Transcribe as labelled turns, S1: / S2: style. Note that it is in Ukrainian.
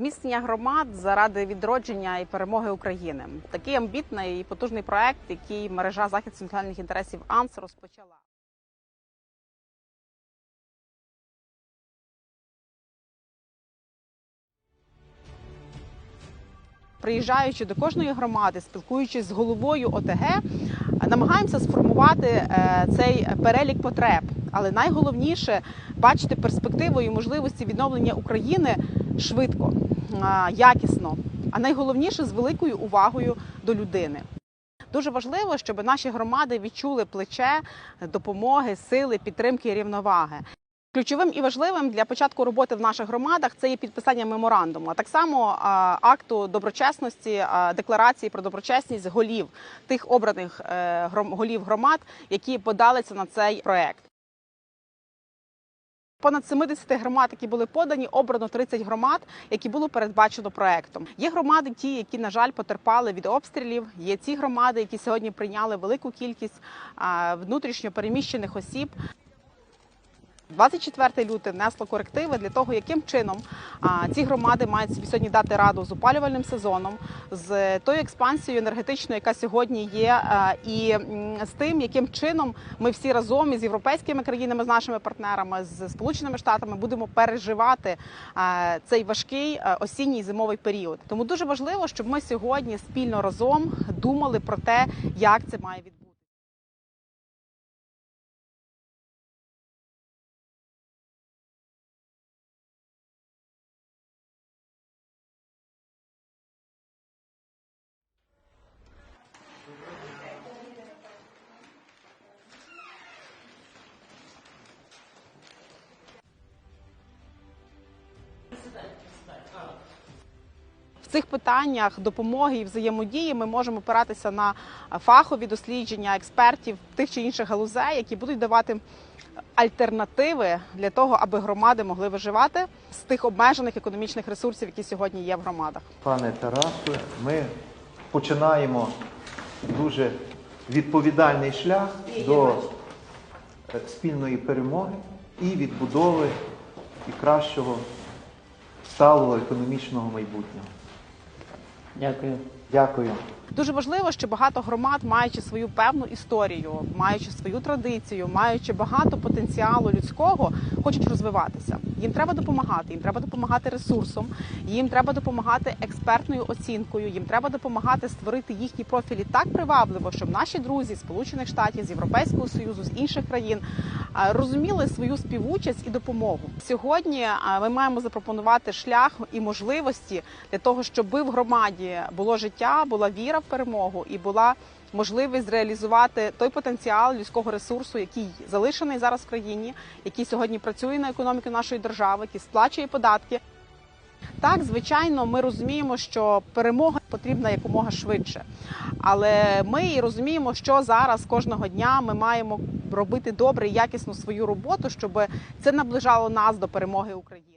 S1: Зміцнення громад заради відродження і перемоги України. Такий амбітний і потужний проект, який мережа захист національних інтересів АНС розпочала. Приїжджаючи до кожної громади, спілкуючись з головою ОТГ, намагаємося сформувати е, цей перелік потреб. Але найголовніше бачити перспективу і можливості відновлення України швидко, якісно, а найголовніше з великою увагою до людини. Дуже важливо, щоб наші громади відчули плече допомоги, сили, підтримки і рівноваги. Ключовим і важливим для початку роботи в наших громадах це є підписання меморандуму, а так само а, акту доброчесності, а, декларації про доброчесність голів тих обраних е, гром- голів громад, які подалися на цей проект. Понад 70 громад, які були подані, обрано 30 громад, які було передбачено проектом. Є громади, ті, які на жаль потерпали від обстрілів. Є ті громади, які сьогодні прийняли велику кількість внутрішньо переміщених осіб. 24 люте внесло корективи для того, яким чином ці громади мають собі сьогодні дати раду з опалювальним сезоном, з тою експансією енергетичною, яка сьогодні є, і з тим, яким чином ми всі разом із європейськими країнами, з нашими партнерами, з Сполученими Штатами будемо переживати цей важкий осінній зимовий період. Тому дуже важливо, щоб ми сьогодні спільно разом думали про те, як це має відбутися. Цих питаннях допомоги і взаємодії ми можемо опиратися на фахові дослідження експертів тих чи інших галузей, які будуть давати альтернативи для того, аби громади могли виживати з тих обмежених економічних ресурсів, які сьогодні є в громадах.
S2: Пане Тарасу, ми починаємо дуже відповідальний шлях до спільної перемоги і відбудови і кращого сталого економічного майбутнього.
S3: Дякую.
S2: Дякую.
S1: Дуже важливо, що багато громад, маючи свою певну історію, маючи свою традицію, маючи багато потенціалу людського, хочуть розвиватися. Їм треба допомагати. Їм треба допомагати ресурсом, їм треба допомагати експертною оцінкою. Їм треба допомагати створити їхні профілі так привабливо, щоб наші друзі з Сполучених Штатів, з Європейського союзу, з інших країн розуміли свою співучасть і допомогу. Сьогодні ми маємо запропонувати шлях і можливості для того, щоб в громаді було життя, була віра в перемогу і була можливість зреалізувати той потенціал людського ресурсу, який залишений зараз в країні, який сьогодні працює на економіку нашої держави, який сплачує податки. Так, звичайно, ми розуміємо, що перемога потрібна якомога швидше. Але ми і розуміємо, що зараз кожного дня ми маємо робити добре і якісну свою роботу, щоб це наближало нас до перемоги України.